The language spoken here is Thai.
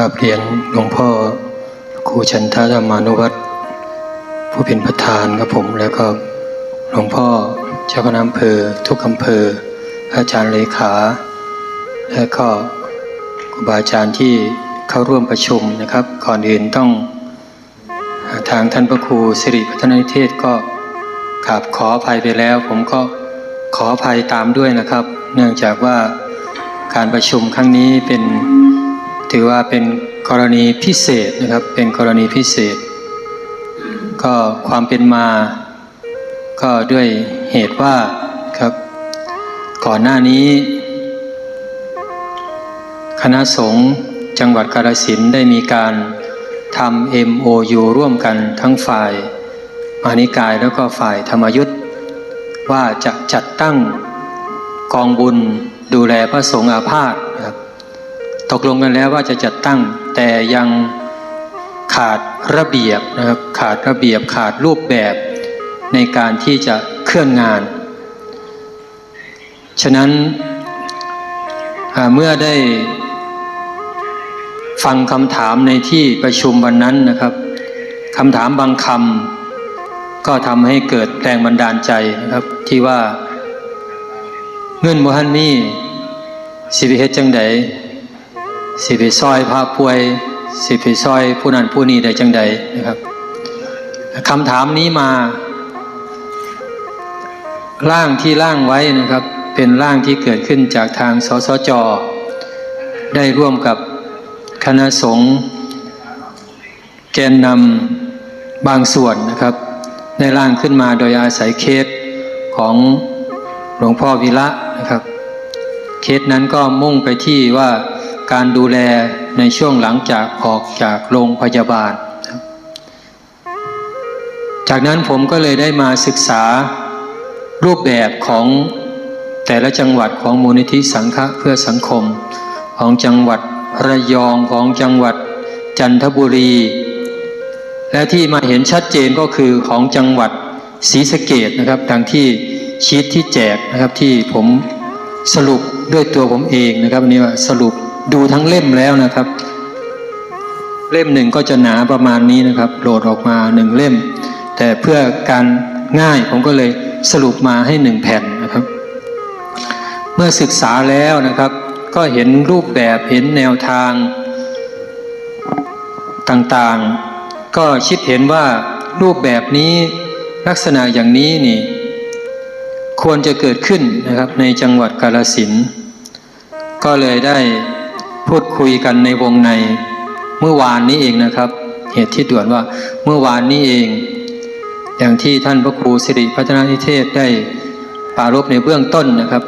กราบเรียนหลวงพ่อครูชันทธรรมานุวัตรผู้เป็นประธานครับผมแล้วก็หลวงพ่อเจ้าคณะอำเภอ ทุกอำเภอ อาจารย์เลขา และก็ครูบาอาจารย์ที่เข้าร่วมประชุมนะครับ ก่อนอื่นต้องทางท่านพระครูสิริพัฒนนิเทศก็กราบขออภัยไปแล้ว ผมก็ขออภัยตามด้วยนะครับ เนื่องจากว่าการประชุมครั้งนี้เป็น ถือว่าเป็นกรณีพิเศษนะครับ เป็นกรณีพิเศษ ก็ความเป็นมา ก็ด้วยเหตุว่าครับ ก่อนหน้านี้ คณะสงฆ์จังหวัดกาฬสินธุ์ได้มีการทำ MOU ร่วมกันทั้งฝ่ายมานิกายแล้วก็ฝ่ายธรรมยุทธ์ว่าจะจัดตั้งกองบุญดูแลพระสงฆ์อาพาธ ตกลงกันแล้วว่าจะจัดตั้งแต่ยังขาดระเบียบนะครับขาดระเบียบขาดรูปแบบในการที่จะเคลื่อนงาน ฉะนั้นเมื่อได้ฟังคำถามในที่ประชุมวันนั้นนะครับคำถามบางคำก็ทำให้เกิดแรงบันดาลใจนะครับที่ว่าเงื่อนโมฮันมีสิบเฮ็ดจังใด สิไปซอยพาป่วย สิไปซอยผู้นั้นผู้นี้ได้จังใดนะครับคำถามนี้มา ร่างที่ร่างไว้นะครับ เป็นร่างที่เกิดขึ้นจากทางสสจ ได้ร่วมกับคณะสงฆ์แกนนำบางส่วนนะครับ ได้ร่างขึ้นมาโดยอาศัยเคสของหลวงพ่อวิระนะครับ เคสนั้นก็มุ่งไปที่ว่า การดูแลในช่วงหลังจากออกจากโรงพยาบาล จากนั้นผมก็เลยได้มาศึกษารูปแบบของแต่ละจังหวัดของมูลนิธิสังฆะเพื่อสังคม ของจังหวัดระยองของจังหวัดจันทบุรี และที่มาเห็นชัดเจนก็คือของจังหวัดศรีสะเกดนะครับดังที่ชีตที่แจกนะครับที่ผมสรุปด้วยตัวผมเองนะครับอันนี้ว่าสรุป ดูทั้งเล่มแล้วนะครับ เล่มหนึ่งก็จะหนาประมาณนี้นะครับโหลดออกมาหนึ่งเล่ม แต่เพื่อการง่ายผมก็เลยสรุปมาให้หนึ่งแผ่นนะครับ เมื่อศึกษาแล้วนะครับ ก็เห็นรูปแบบเห็นแนวทางต่างๆ ก็คิดเห็นว่ารูปแบบนี้ลักษณะอย่างนี้นี่ควรจะเกิดขึ้นนะครับในจังหวัดกาลสินก็เลยได้ พูดคุยกันในวงใน เมื่อวานนี้เองนะครับ เหตุที่ด่วนว่าเมื่อวานนี้เอง อย่างที่ท่านพระครูสิริพัฒนานิเทศได้ปรารบในเบื้องต้นนะครับ